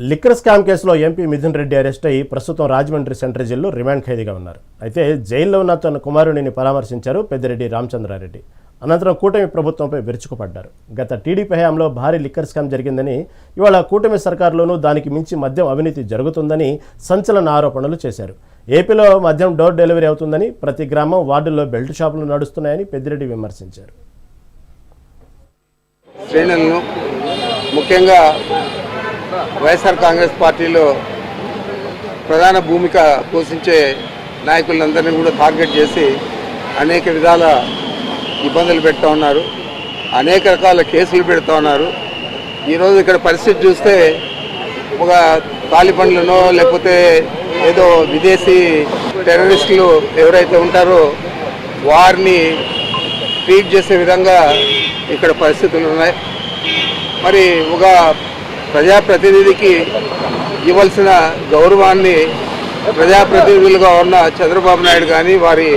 Liquor scam కేసులో MP Mithun Reddy arrest అయ్యి ప్రస్తుతం రాజమండ్రి సెంట్రల్ జైల్లో రిమాండ్ ఖైదీగా ఉన్నారు. అయితే జైల్లో ఉన్న తన కుమారుడిని పరామర్శించారు పెద్దిరెడ్డి రామచంద్రారెడ్డి. అనంతరం కూటమి ప్రభుత్వంపై విరుచుకుపడ్డారు. గత టీడీపీ హయాంలో భారీ లిక్కర్ స్కామ్ జరిగిందని ఇవాళ కూటమి సర్కారులోనూ దానికి మించి మద్యం అవినీతి జరుగుతుందని సంచలన ఆరోపణలు చేశారు. ఏపీలో మద్యం డోర్ డెలివరీ అవుతుందని ప్రతి గ్రామం వార్డుల్లో బెల్ట్ షాపులు నడుస్తున్నాయని పెద్దిరెడ్డి విమర్శించారు. ముఖ్యంగా వైఎస్ఆర్ కాంగ్రెస్ పార్టీలో ప్రధాన భూమిక పోషించే నాయకులందరినీ కూడా టార్గెట్ చేసి అనేక విధాల ఇబ్బందులు పెడతా ఉన్నారు. అనేక రకాల కేసులు పెడతా ఉన్నారు. ఈరోజు ఇక్కడ పరిస్థితి చూస్తే ఒక తాలిబండ్లనో లేకపోతే ఏదో విదేశీ టెర్రరిస్టులు ఎవరైతే ఉంటారో వారిని ట్రీట్ చేసే విధంగా ఇక్కడ పరిస్థితులు ఉన్నాయి. మరి ఒక ప్రజాప్రతినిధికి ఇవ్వాల్సిన గౌరవాన్ని ప్రజాప్రతినిధులుగా ఉన్న చంద్రబాబు నాయుడు కానీ వారి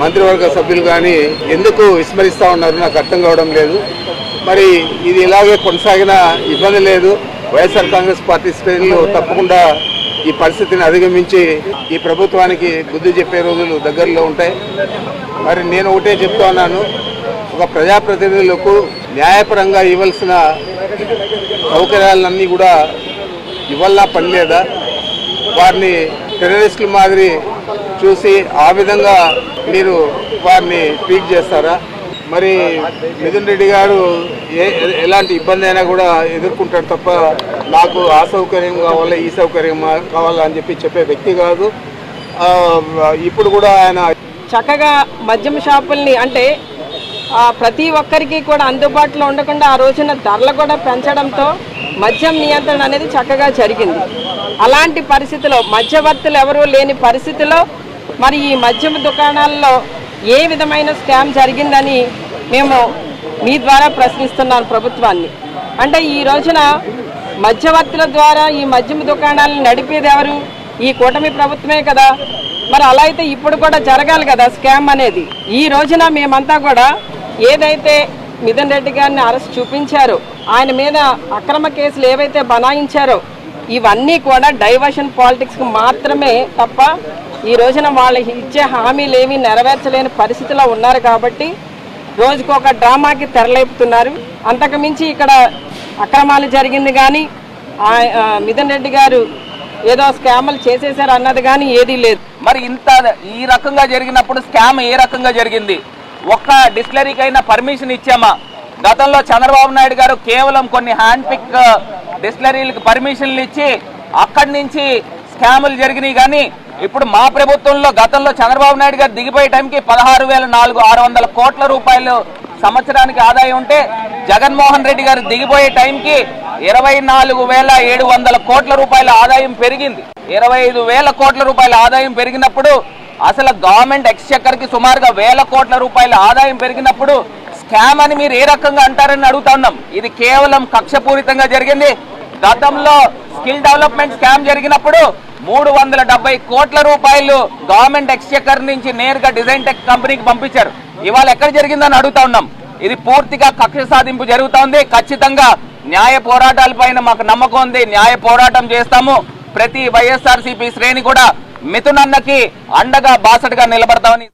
మంత్రివర్గ సభ్యులు కానీ ఎందుకు విస్మరిస్తూ ఉన్నారు నాకు అర్థం కావడం లేదు. మరి ఇది ఇలాగే కొనసాగిన ఇబ్బంది లేదు. వైఎస్ఆర్ కాంగ్రెస్ పార్టీ శ్రేణులు తప్పకుండా ఈ పరిస్థితిని అధిగమించి ఈ ప్రభుత్వానికి బుద్ధి చెప్పే రోజులు దగ్గరలో ఉంటాయి. మరి నేను ఒకటే చెప్తా ఉన్నాను. ఒక ప్రజాప్రతినిధులకు న్యాయపరంగా ఇవ్వాల్సిన సౌకర్యాలన్నీ కూడా ఇవ్వాలన్నా పని లేదా వారిని టెర్రరిస్టుల మాదిరి చూసి ఆ విధంగా మీరు వారిని ట్రీట్ చేస్తారా? మరి మిథున్ రెడ్డి గారు ఏ ఎలాంటి ఇబ్బంది అయినా కూడా ఎదుర్కొంటాడు తప్ప నాకు ఆ సౌకర్యం కావాలా ఈ సౌకర్యం కావాలా అని చెప్పి చెప్పే వ్యక్తి కాదు. ఇప్పుడు కూడా ఆయన చక్కగా మద్యం షాపుల్ని అంటే ప్రతి ఒక్కరికి కూడా అందుబాటులో ఉండకుండా ఆ రోజున ధరలు కూడా పెంచడంతో మద్యం నియంత్రణ అనేది చక్కగా జరిగింది. అలాంటి పరిస్థితిలో మధ్యవర్తులు ఎవరూ లేని పరిస్థితిలో మరి ఈ మద్యం దుకాణాల్లో ఏ విధమైన స్కామ్ జరిగిందని మేము మీ ద్వారా ప్రశ్నిస్తున్నాను ప్రభుత్వాన్ని. అంటే ఈ రోజున మధ్యవర్తుల ద్వారా ఈ మద్యం దుకాణాలను నడిపేది ఎవరు? ఈ కూటమి ప్రభుత్వమే కదా. మరి అలా అయితే ఇప్పుడు కూడా జరగాలి కదా స్కామ్ అనేది. ఈ రోజున మేమంతా కూడా ఏదైతే మిథున్ రెడ్డి గారిని అరెస్ట్ చూపించారో ఆయన మీద అక్రమ కేసులు ఏవైతే బనాయించారో ఇవన్నీ కూడా డైవర్షన్ పాలిటిక్స్కి మాత్రమే తప్ప ఈ రోజున వాళ్ళకి ఇచ్చే హామీలు నెరవేర్చలేని పరిస్థితిలో ఉన్నారు కాబట్టి రోజుకు ఒక డ్రామాకి తెరలేపుతున్నారు. అంతకుమించి ఇక్కడ అక్రమాలు జరిగింది కానీ మిథన్ మిథున్ రెడ్డి గారు ఏదో స్కాములు చేసేసారు అన్నది కానీ ఏదీ లేదు. మరి ఇంత ఈ రకంగా జరిగినప్పుడు స్కామ్ ఏ రకంగా జరిగింది? ఒక్క డిస్టిలరీకైనా అయినా పర్మిషన్ ఇచ్చామా? గతంలో చంద్రబాబు నాయుడు గారు కేవలం కొన్ని హ్యాండ్ పిక్ డిస్టిలరీలకు పర్మిషన్లు ఇచ్చి అక్కడి నుంచి స్కాములు జరిగినాయి కానీ ఇప్పుడు మా ప్రభుత్వంలో గతంలో చంద్రబాబు నాయుడు గారు దిగిపోయే టైంకి పదహారు వేల నాలుగు ఆరు వందల కోట్ల రూపాయలు సంవత్సరానికి ఆదాయం ఉంటే జగన్మోహన్ రెడ్డి గారు దిగిపోయే టైంకి ఇరవై నాలుగు వేల ఏడు వందల కోట్ల రూపాయల ఆదాయం పెరిగింది. ఇరవై ఐదు వేల కోట్ల రూపాయల ఆదాయం పెరిగినప్పుడు అసలు గవర్నమెంట్ ఎక్స్చెక్కర్కి సుమారుగా వేల కోట్ల రూపాయల ఆదాయం పెరిగినప్పుడు స్కామ్ అని మీరు ఏ రకంగా అంటారని అడుగుతా ఉన్నాం. ఇది కేవలం కక్షపూరితంగా జరిగింది. గతంలో స్కిల్ డెవలప్మెంట్ స్కామ్ జరిగినప్పుడు మూడు వందల డెబ్బై కోట్ల రూపాయలు గవర్నమెంట్ ఎక్స్చెక్కర్ నుంచి నేరుగా డిజైన్ టెక్ కంపెనీకి పంపించారు. ఇవాళ ఎక్కడ జరిగిందని అడుగుతా ఉన్నాం. ఇది పూర్తిగా కక్ష సాధింపు జరుగుతూ ఉంది ఖచ్చితంగా న్యాయ పోరాటాలపైన మాకు నమ్మకం ఉంది. న్యాయ పోరాటం చేస్తాము. ప్రతి వైఎస్ఆర్సీపీ శ్రేణి కూడా మిథునన్నకి అండగా బాసటగా నిలబడతామని